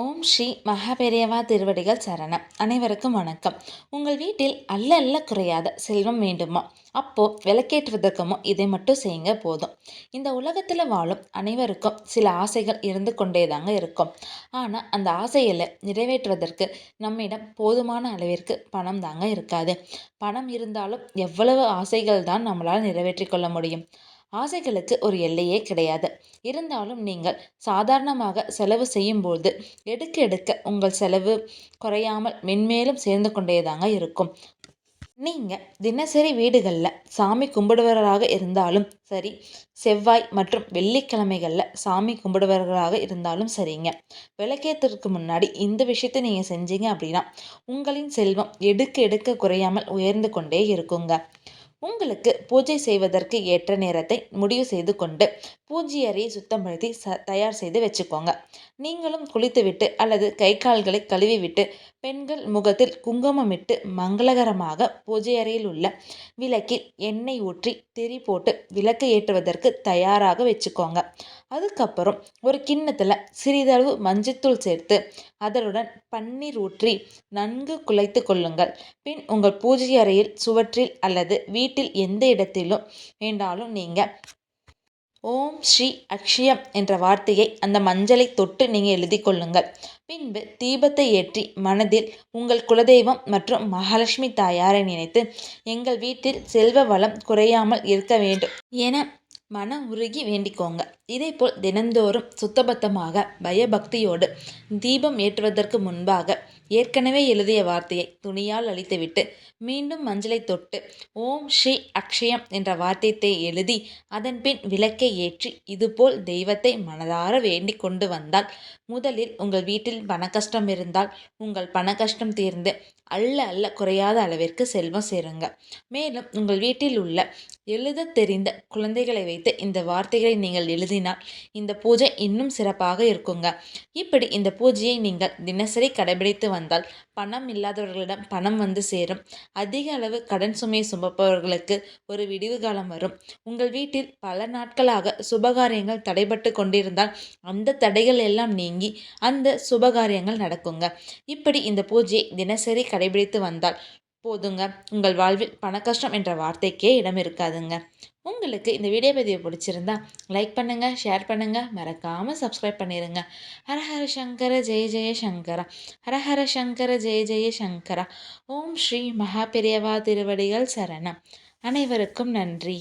ஓம் ஸ்ரீ மகாபெரியவா திருவடிகள் சரணம். அனைவருக்கும் வணக்கம். உங்கள் வீட்டில் அல்ல அல்ல குறையாத செல்வம் வேண்டுமா? அப்போ விளக்கேற்றுவதற்குமோ இதை மட்டும் செய்யுங்க போதும். இந்த உலகத்தில் வாழும் அனைவருக்கும் சில ஆசைகள் இருந்து கொண்டே தாங்க இருக்கும். ஆனால் அந்த ஆசைகளை நிறைவேற்றுவதற்கு நம்மிடம் போதுமான அளவிற்கு பணம் தாங்க இருக்காது. பணம் இருந்தாலும் எவ்வளவு ஆசைகள் தான் நம்மளால் நிறைவேற்றிக்கொள்ள முடியும். ஆசைகளுக்கு ஒரு எல்லையே கிடையாது. இருந்தாலும் நீங்கள் சாதாரணமாக செலவு செய்யும்போது எடுக்க எடுக்க உங்கள் செலவு குறையாமல் மென்மேலும் சேர்ந்து கொண்டேதாங்க இருக்கும். நீங்கள் தினசரி வீடுகளில் சாமி கும்பிடுவராக இருந்தாலும் சரி செவ்வாய் மற்றும் வெள்ளிக்கிழமைகளில் சாமி கும்பிடுவர்களாக இருந்தாலும் சரிங்க. விளக்கேற்றதுக்கு முன்னாடி இந்த விஷயத்தை நீங்கள் செஞ்சீங்க அப்படின்னா உங்களின் செல்வம் எடுக்க எடுக்க குறையாமல் உயர்ந்து கொண்டே இருக்குங்க. உங்களுக்கு பூஜை செய்வதற்கு ஏற்ற நேரத்தை முடிவு செய்து கொண்டு பூஜை அறையை சுத்தப்படுத்தி ச தயார் செய்து வச்சுக்கோங்க. நீங்களும் குளித்துவிட்டு அல்லது கை கால்களை கழுவிவிட்டு பெண்கள் முகத்தில் குங்குமமிட்டு மங்களகரமாக பூஜை அறையில் உள்ள விளக்கில் எண்ணெய் ஊற்றி திரி போட்டு விளக்கு ஏற்றுவதற்கு தயாராக வச்சுக்கோங்க. அதுக்கப்புறம் ஒரு கிண்ணத்தில் சிறிதளவு மஞ்சத்தூள் சேர்த்து அதனுடன் பன்னீர் ஊற்றி நன்கு குலைத்து கொள்ளுங்கள். பின் உங்கள் பூஜை அறையில் சுவற்றில் அல்லது வீட்டில் எந்த இடத்திலும் வேண்டாலும் நீங்கள் ஓம் ஸ்ரீ அக்ஷயம் என்ற வார்த்தையை அந்த மஞ்சளை தொட்டு நீங்கள் எழுதி கொள்ளுங்கள். பின்பு தீபத்தை ஏற்றி மனதில் உங்கள் குலதெய்வம் மற்றும் மகாலட்சுமி தாயாரை நினைத்து எங்கள் வீட்டில் செல்வ வளம் குறையாமல் இருக்க வேண்டும் என மனம் உருகி வேண்டிக்கோங்க. இதேபோல் தினந்தோறும் சுத்தபத்தமாக பயபக்தியோடு தீபம் ஏற்றுவதற்கு முன்பாக ஏற்கனவே எழுதிய வார்த்தையை துணியால் அழித்துவிட்டு மீண்டும் மஞ்சளை தொட்டு ஓம் ஸ்ரீ அக்ஷயம் என்ற வார்த்தையத்தை எழுதி அதன்பின் விளக்கை ஏற்றி இதுபோல் தெய்வத்தை மனதார வேண்டிக் கொண்டு வந்தால் முதலில் உங்கள் வீட்டில் பண கஷ்டம் இருந்தால் உங்கள் பண கஷ்டம் தீர்ந்து அல்ல அல்ல குறையாத அளவிற்கு செல்வம் சேருங்க. மேலும் உங்கள் வீட்டில் உள்ள எழுத தெரிந்த குழந்தைகளை வைத்து இந்த வார்த்தைகளை நீங்கள் எழுதினால் இந்த பூஜை இன்னும் சிறப்பாக இருக்குங்க. இப்படி இந்த பூஜையை நீங்கள் தினசரி கடைபிடித்து வந்தால் பணம் இல்லாதவர்களிடம் பணம் வந்து சேரும். அதிக அளவு கடன் சுமையை சுமப்பவர்களுக்கு ஒரு விடிவு காலம் வரும். உங்கள் வீட்டில் பல நாட்களாக சுபகாரியங்கள் தடைபட்டு கொண்டிருந்தால் அந்த தடைகள் எல்லாம் நீங்கி அந்த சுபகாரியங்கள் நடக்குங்க. இப்படி இந்த பூஜையை தினசரி கடைபிடித்து வந்தால் போதுங்க. உங்கள் வாழ்வில் பண கஷ்டம் என்ற வார்த்தைக்கே இடம் இருக்காதுங்க. உங்களுக்கு இந்த வீடியோ பதிவு பிடிச்சிருந்தா லைக் பண்ணுங்கள் ஷேர் பண்ணுங்கள் மறக்காமல் சப்ஸ்கிரைப் பண்ணிடுங்க ஹரஹர சங்கர ஜெய ஜெய சங்கரா. ஹரஹர சங்கர ஜெய ஜெய சங்கரா. ஓம் ஸ்ரீ மகாபிரியவா திருவடிகள் சரணம். அனைவருக்கும் நன்றி.